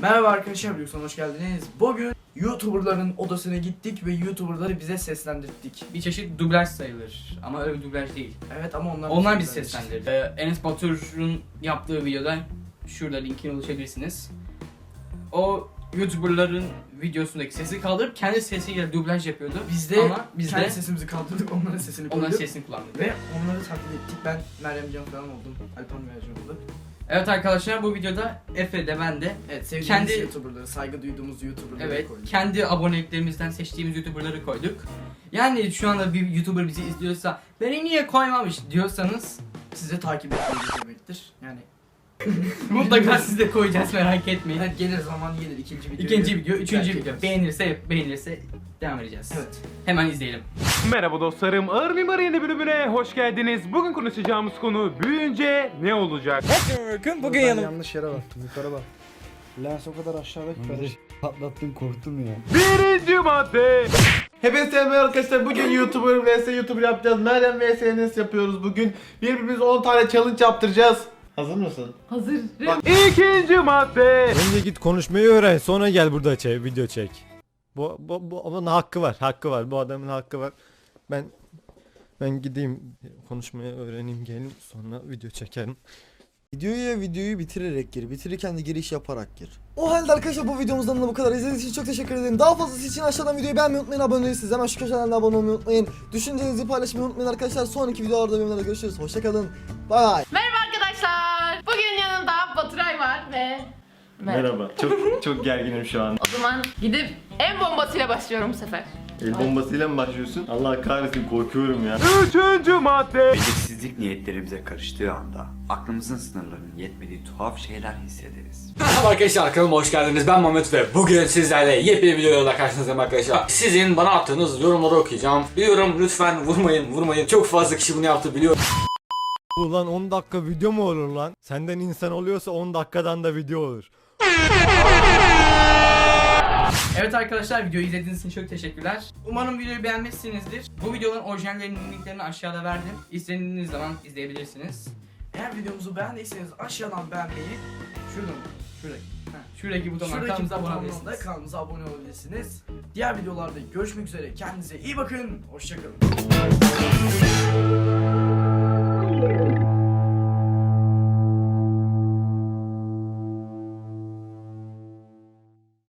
Merhaba arkadaşlar, Büyükson hoş geldiniz. Bugün YouTuber'ların odasına gittik ve YouTuber'ları bize seslendirdik. Bir çeşit dublaj sayılır ama öyle bir dublaj değil. Evet ama onlar Onlar biz seslendirdi. Ee, Enes Batur'un yaptığı videoda şurada linkine ulaşabilirsiniz. O YouTuber'ların videosundaki sesi kaldırıp kendi sesiyle dublaj yapıyordu. Biz de, ama biz kendi de sesimizi kaldırdık, onların sesini koyduk. onların sesini kullandık. Ve onları taklit ettik. Ben Meryem Can falan oldum. Alpan Meryem oldu. Evet arkadaşlar bu videoda Efe de ben de Evet sevdiğimiz Kendi- YouTuber'ları, saygı duyduğumuz YouTuber'ları evet koyduk. kendi aboneliklerimizden seçtiğimiz YouTuber'ları koyduk. Yani şu anda bir YouTuber bizi izliyorsa beni niye koymamış diyorsanız Size takip etmeniz demektir. Yani mutlaka siz de koyacağız merak etmeyin. evet, gelir zaman gelir ikinci video. İkinci video, üçüncü Belki video. Beğenirse beğenirse devam edeceğiz. Evet. Hemen izleyelim. Merhaba dostlarım, Ağır Mimar yeni bölümüne hoş geldiniz. Bugün konuşacağımız konu büyüyünce ne olacak? Bugün ben yanlış yere baktım. Yukarı bak. Lens o kadar aşağıda ki kardeş. Patlattın korktum ya. Birinci madde. Hepinize merhaba arkadaşlar. Bugün YouTuber vs YouTuber yapacağız. Meryem vs Enes yapıyoruz bugün. Birbirimize 10 tane challenge yaptıracağız. Hazır mısın? İkinci madde. Önce git konuşmayı öğren sonra gel burada çek, video çek. Bu, bu, bu onun hakkı var, hakkı var. Bu adamın hakkı var. Ben ben gideyim konuşmayı öğreneyim gelin sonra video çekerim. Videoya videoyu bitirerek gir. Bitirirken de giriş yaparak gir. O halde arkadaşlar bu videomuzdan da bu kadar. İzlediğiniz için çok teşekkür ederim. Daha fazlası için aşağıdan videoyu beğenmeyi unutmayın. Abone değilseniz hemen şu köşeden de abone olmayı unutmayın. Düşüncelerinizi paylaşmayı unutmayın arkadaşlar. Sonraki videolarda benimle görüşürüz. Hoşçakalın. Bay bay. Merhaba arkadaşlar. Ve Merhaba. Çok çok gerginim şu an. o zaman gidip en bombasıyla başlıyorum bu sefer. El bombasıyla mı başlıyorsun? Allah kahretsin korkuyorum ya. Üçüncü madde. Belirsizlik niyetlerimize karıştığı anda aklımızın sınırlarının yetmediği tuhaf şeyler hissederiz. Merhaba arkadaşlar kanalıma hoş geldiniz. Ben Mehmet ve bugün sizlerle yepyeni bir videoyla karşınızdayım arkadaşlar. Sizin bana attığınız yorumları okuyacağım. Biliyorum lütfen vurmayın vurmayın. Çok fazla kişi bunu yaptı biliyorum. Ulan 10 dakika video mu olur lan? Senden insan oluyorsa 10 dakikadan da video olur. Evet arkadaşlar videoyu izlediğiniz için çok teşekkürler. Umarım videoyu beğenmişsinizdir. Bu videoların orijinallerinin linklerini aşağıda verdim. İstediğiniz zaman izleyebilirsiniz. Eğer videomuzu beğendiyseniz aşağıdan beğenmeyi, şuradan, şuradaki, Heh, Şuradaki butondan şuradaki kanalımıza abone butondan da olabilirsiniz. kanalımıza abone olabilirsiniz. Diğer videolarda görüşmek üzere. Kendinize iyi bakın. Hoşçakalın.